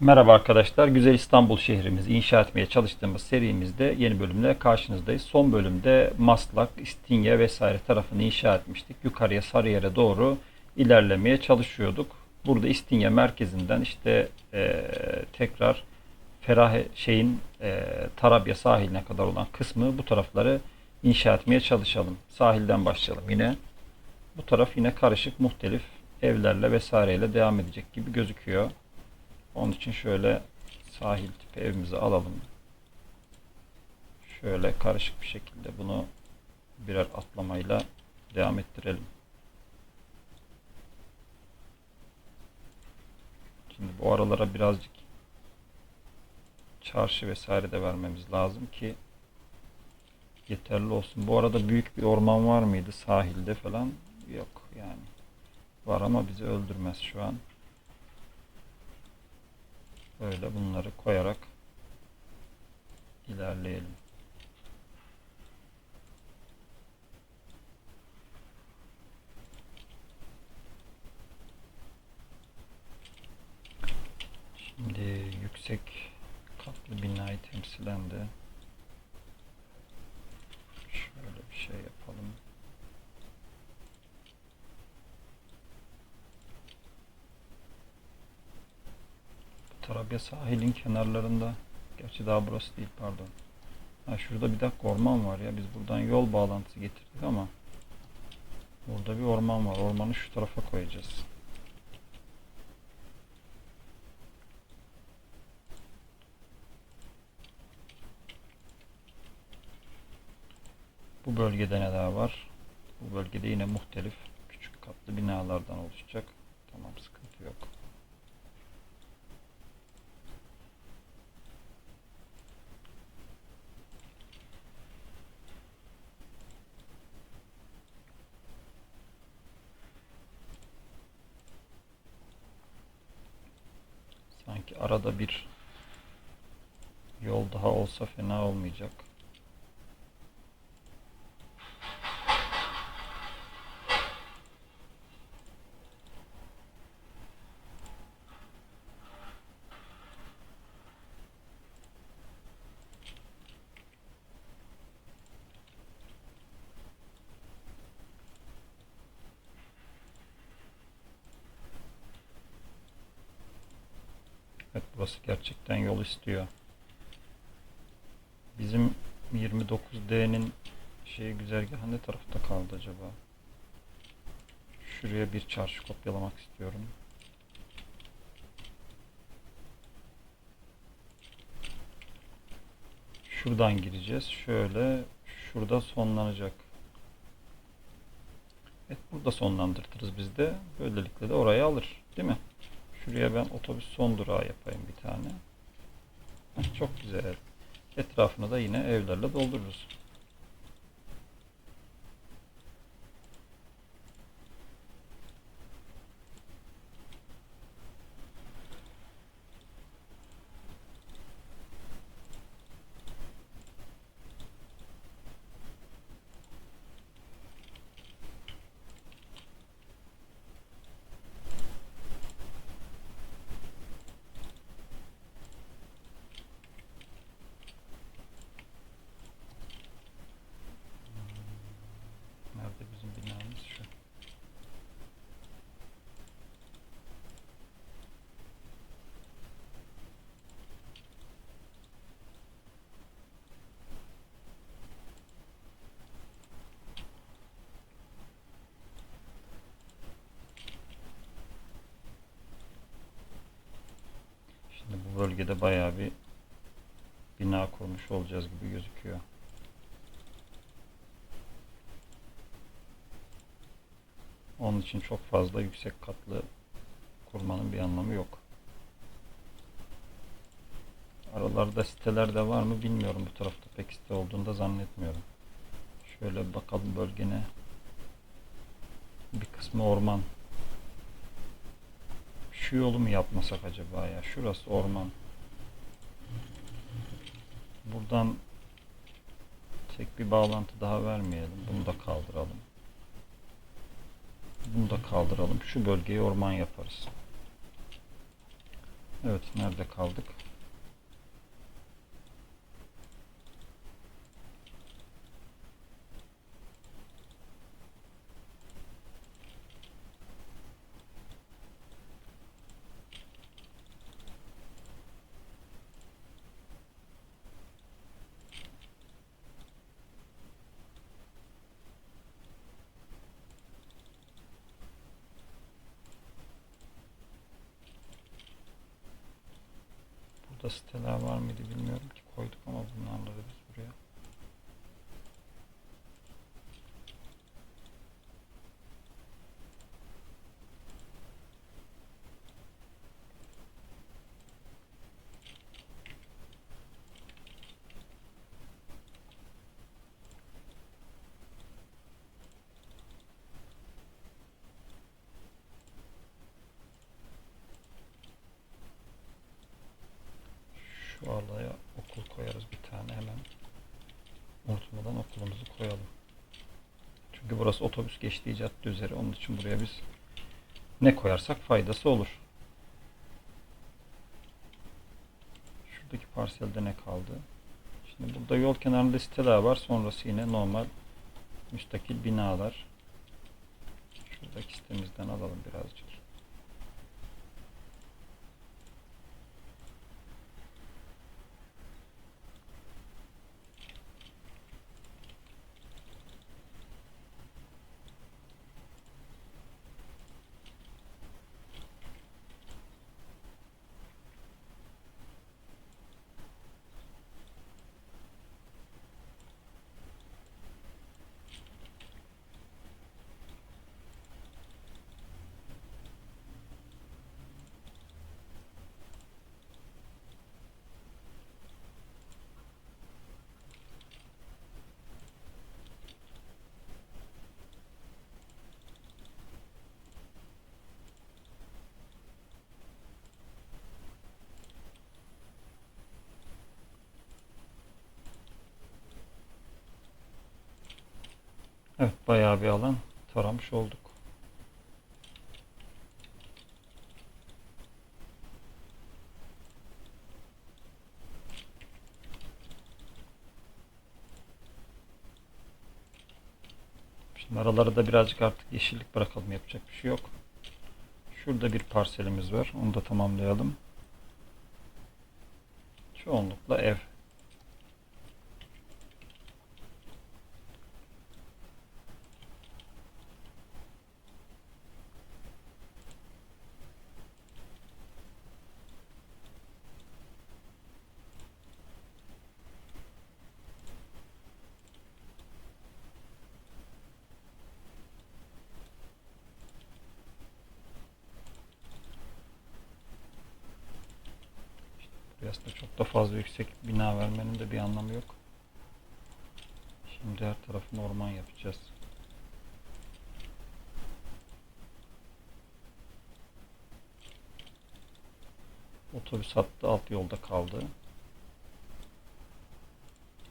Merhaba arkadaşlar. Güzel İstanbul şehrimizi inşa etmeye çalıştığımız serimizde yeni bölümle karşınızdayız. Son bölümde Maslak, İstinye vesaire tarafını inşa etmiştik. Yukarıya Sarıyer'e doğru ilerlemeye çalışıyorduk. Burada İstinye merkezinden işte eee, tekrar Ferahe şeyin eee, Tarabya sahiline kadar olan kısmı bu tarafları inşa etmeye çalışalım. Sahilden başlayalım yine. Bu taraf yine karışık muhtelif evlerle vesaireyle devam edecek gibi gözüküyor. Onun için şöyle sahil tipi evimizi alalım. Şöyle karışık bir şekilde bunu birer atlamayla devam ettirelim. Şimdi bu aralara birazcık çarşı vesaire de vermemiz lazım ki yeterli olsun. Bu arada büyük bir orman var mıydı sahilde falan? Yok yani. Var ama bizi öldürmez şu an. Böyle bunları koyarak ilerleyelim. Şimdi yüksek katlı binayı temsilen de şöyle bir şey yapalım. Tarabya sahilin kenarlarında. Gerçi daha burası değil pardon. Ha şurada bir dakika orman var ya. Biz buradan yol bağlantısı getirdik ama burada bir orman var. Ormanı şu tarafa koyacağız. Bu bölgede ne daha var? Bu bölgede yine muhtelif küçük katlı binalardan oluşacak. Tamam sıkıntı yok. Sanki arada bir yol daha olsa fena olmayacak. Evet burası gerçekten yol istiyor. Bizim 29D'nin şey güzergahı ne tarafta kaldı acaba? Şuraya bir çarşı kopyalamak istiyorum. Şuradan gireceğiz. Şöyle şurada sonlanacak. Evet burada sonlandırtırız biz de. Böylelikle de orayı alır. Değil mi? Şuraya ben otobüs son durağı yapayım bir tane. Çok güzel. Etrafını da yine evlerle doldururuz. Nerede bizim binamız şu? Şimdi bu bölgede bayağı bir bina kurmuş olacağız gibi gözüküyor. Onun için çok fazla yüksek katlı kurmanın bir anlamı yok. Aralarda siteler de var mı bilmiyorum. Bu tarafta pek site olduğunu da zannetmiyorum. Şöyle bakalım bölgene. Bir kısmı orman. Şu yolu mu yapmasak acaba ya? Şurası orman. Buradan tek bir bağlantı daha vermeyelim. Bunu da kaldıralım. Bunu da kaldıralım. Şu bölgeyi orman yaparız. Evet nerede kaldık? Burada siteler var mıydı bilmiyorum ki. Koyduk ama bunlarla da biz buraya. Şu alaya okul koyarız bir tane hemen. Unutmadan okulumuzu koyalım. Çünkü burası otobüs geçtiği cadde üzeri. Onun için buraya biz ne koyarsak faydası olur. Şuradaki parselde ne kaldı? Şimdi burada yol kenarında siteler var. Sonrası yine normal müstakil binalar. Şuradaki sitemizden alalım birazcık. Evet bayağı bir alan taramış olduk. Şimdi aralara da birazcık artık yeşillik bırakalım yapacak bir şey yok. Şurada bir parselimiz var. Onu da tamamlayalım. Çoğunlukla ev. Buraya aslında çok da fazla yüksek bina vermenin de bir anlamı yok. Şimdi her tarafını orman yapacağız. Otobüs hattı alt yolda kaldı.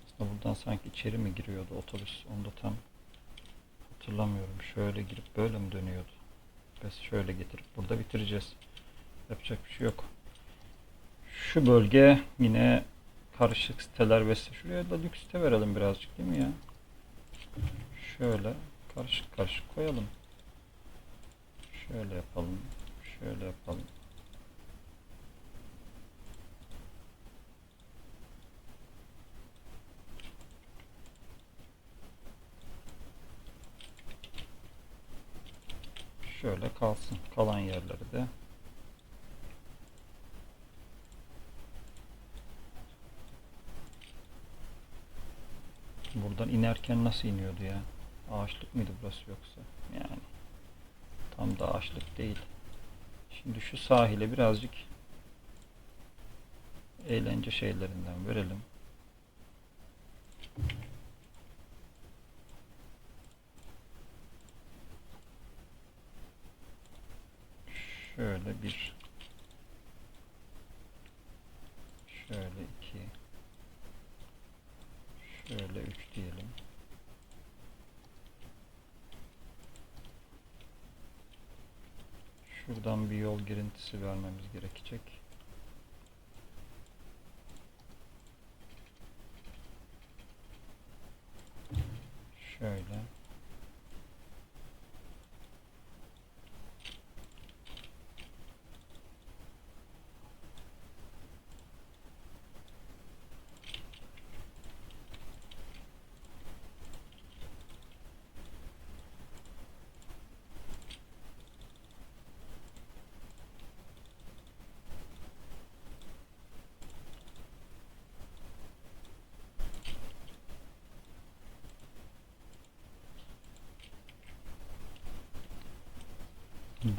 Aslında buradan sanki içeri mi giriyordu otobüs? Onu da tam hatırlamıyorum. Şöyle girip böyle mi dönüyordu? Biz şöyle getirip burada bitireceğiz. Yapacak bir şey yok. Şu bölge yine karışık siteler ve şuraya da lüks site verelim birazcık değil mi ya? Şöyle karışık karışık koyalım. Şöyle yapalım. Şöyle yapalım. Şöyle kalsın. Kalan yerleri de Buradan inerken nasıl iniyordu ya? Ağaçlık mıydı burası yoksa? Yani tam da ağaçlık değil. Şimdi şu sahile birazcık eğlence şeylerinden verelim. Şöyle bir şöyle iki şöyle üç diyelim. Şuradan bir yol girintisi vermemiz gerekecek.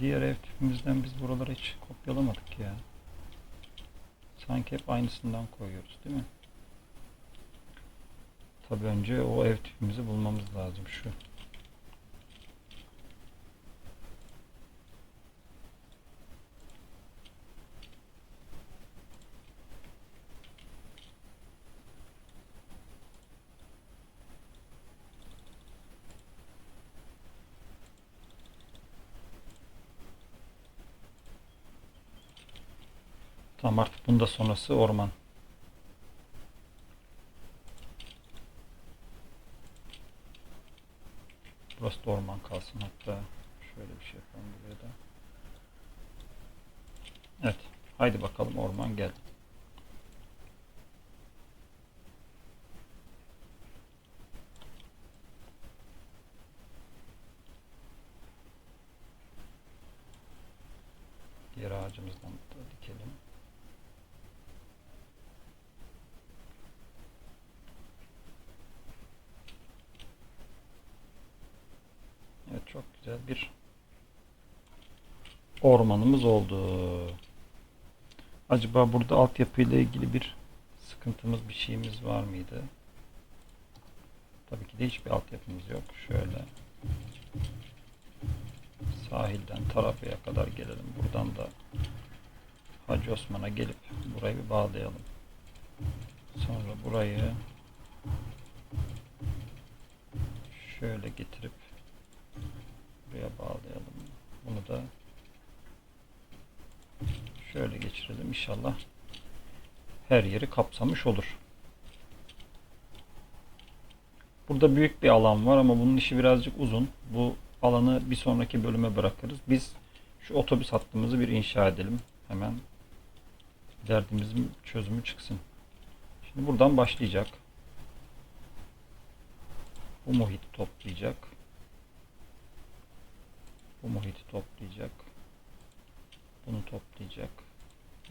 Diğer ev tipimizden biz buraları hiç kopyalamadık ya. Sanki hep aynısından koyuyoruz değil mi? Tabii önce o ev tipimizi bulmamız lazım şu. Tamam artık bunda sonrası orman. Burası da orman kalsın hatta şöyle bir şey yapalım buraya da. Evet. Haydi bakalım orman gel. Diğer ağacımızdan da dikelim. Evet çok güzel bir ormanımız oldu. Acaba burada altyapıyla ilgili bir sıkıntımız bir şeyimiz var mıydı? Tabii ki de hiçbir altyapımız yok. Şöyle sahilden Tarabya'ya kadar gelelim. Buradan da Hacı Osman'a gelip burayı bir bağlayalım. Sonra burayı şöyle getirip buraya bağlayalım. Bunu da şöyle geçirelim. İnşallah her yeri kapsamış olur. Burada büyük bir alan var ama bunun işi birazcık uzun. Bu alanı bir sonraki bölüme bırakırız. Biz şu otobüs hattımızı bir inşa edelim. Hemen derdimizin çözümü çıksın. Şimdi buradan başlayacak. Bu muhiti toplayacak. Bu muhiti toplayacak. Bunu toplayacak.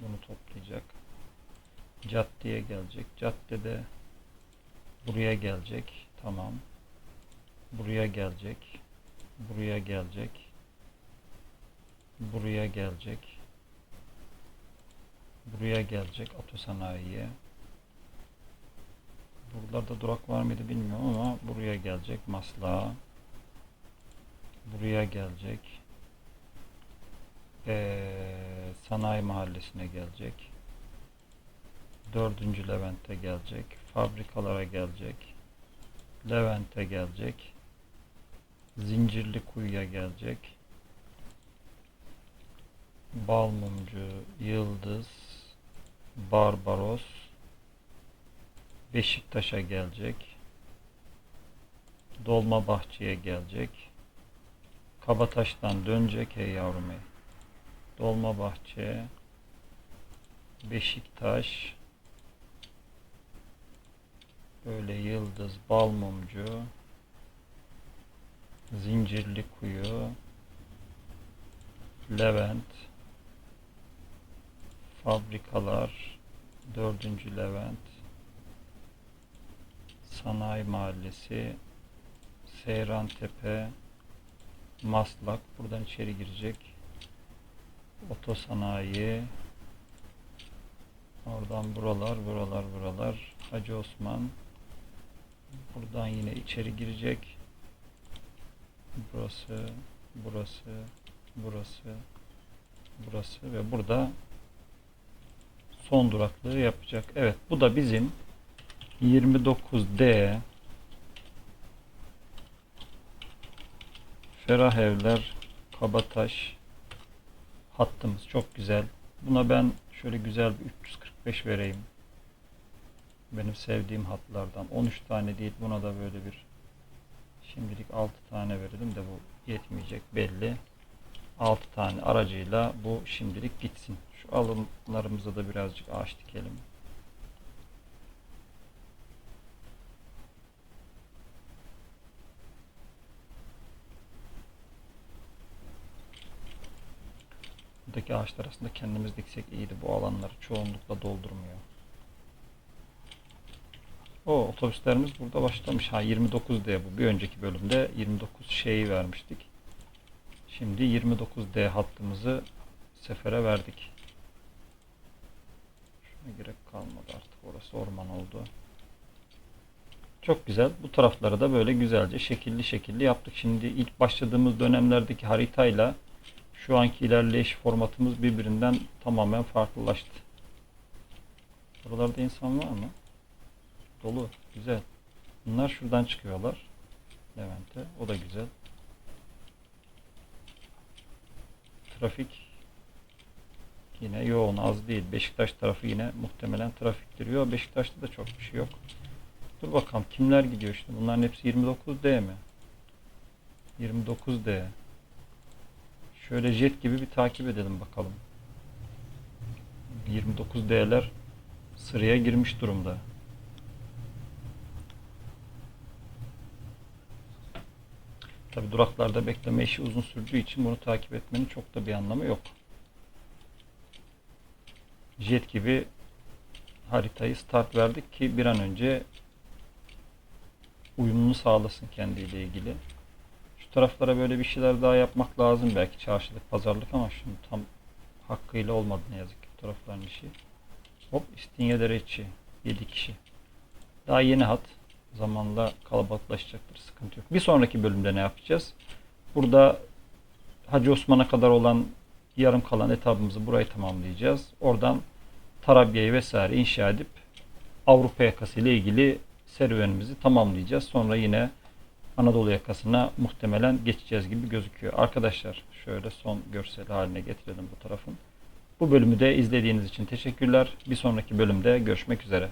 Bunu toplayacak. Caddeye gelecek. Caddede buraya gelecek. Tamam. Buraya gelecek. Buraya gelecek. Buraya gelecek. Buraya gelecek otosanayiye. Buralarda durak var mıydı bilmiyorum ama buraya gelecek Maslak'a. Buraya gelecek. Ee, sanayi mahallesine gelecek. Dördüncü Levent'e gelecek. Fabrikalara gelecek. Levent'e gelecek. Zincirli Kuyu'ya gelecek. Balmumcu, Yıldız, Barbaros, Beşiktaş'a gelecek. Dolmabahçe'ye gelecek. Kabataş'tan dönecek hey yavrum hey. Dolmabahçe, Beşiktaş, böyle Yıldız, Balmumcu, Zincirli Kuyu, Levent, fabrikalar, 4. Levent, Sanayi Mahallesi, Seyran Tepe, Maslak buradan içeri girecek. Otosanayi, oradan buralar, buralar, buralar. Hacı Osman, buradan yine içeri girecek. Burası, burası, burası, burası ve burada son duraklığı yapacak. Evet, bu da bizim 29D Ferah Evler Kabataş hattımız çok güzel. Buna ben şöyle güzel bir 345 vereyim. Benim sevdiğim hatlardan. 13 tane değil buna da böyle bir şimdilik 6 tane verelim de bu yetmeyecek belli. 6 tane aracıyla bu şimdilik gitsin. Şu alımlarımıza da birazcık ağaç dikelim. Buradaki ağaçlar aslında kendimiz diksek iyiydi. Bu alanları çoğunlukla doldurmuyor. O otobüslerimiz burada başlamış. Ha 29 diye bu. Bir önceki bölümde 29 şeyi vermiştik. Şimdi 29D hattımızı sefere verdik. Şuna gerek kalmadı artık. Orası orman oldu. Çok güzel. Bu tarafları da böyle güzelce şekilli şekilli yaptık. Şimdi ilk başladığımız dönemlerdeki haritayla şu anki ilerleyiş formatımız birbirinden tamamen farklılaştı. Buralarda insan var mı? Dolu. Güzel. Bunlar şuradan çıkıyorlar. Levent'e. O da güzel. Trafik yine yoğun az değil. Beşiktaş tarafı yine muhtemelen trafiktir. Yok Beşiktaş'ta da çok bir şey yok. Dur bakalım kimler gidiyor işte. Bunların hepsi 29D mi? 29D. Şöyle jet gibi bir takip edelim bakalım. 29D'ler sıraya girmiş durumda. Tabi duraklarda bekleme işi uzun sürdüğü için bunu takip etmenin çok da bir anlamı yok. Jet gibi haritayı start verdik ki bir an önce uyumunu sağlasın kendiyle ilgili. Taraflara böyle bir şeyler daha yapmak lazım belki çarşılık, pazarlık ama şimdi tam hakkıyla olmadı ne yazık ki bu tarafların işi. Hop İstinye Dereçi 7 kişi. Daha yeni hat. Zamanla kalabalıklaşacaktır. Sıkıntı yok. Bir sonraki bölümde ne yapacağız? Burada Hacı Osman'a kadar olan yarım kalan etabımızı burayı tamamlayacağız. Oradan Tarabya'yı vesaire inşa edip Avrupa yakası ile ilgili serüvenimizi tamamlayacağız. Sonra yine Anadolu yakasına muhtemelen geçeceğiz gibi gözüküyor. Arkadaşlar şöyle son görsel haline getirelim bu tarafın. Bu bölümü de izlediğiniz için teşekkürler. Bir sonraki bölümde görüşmek üzere.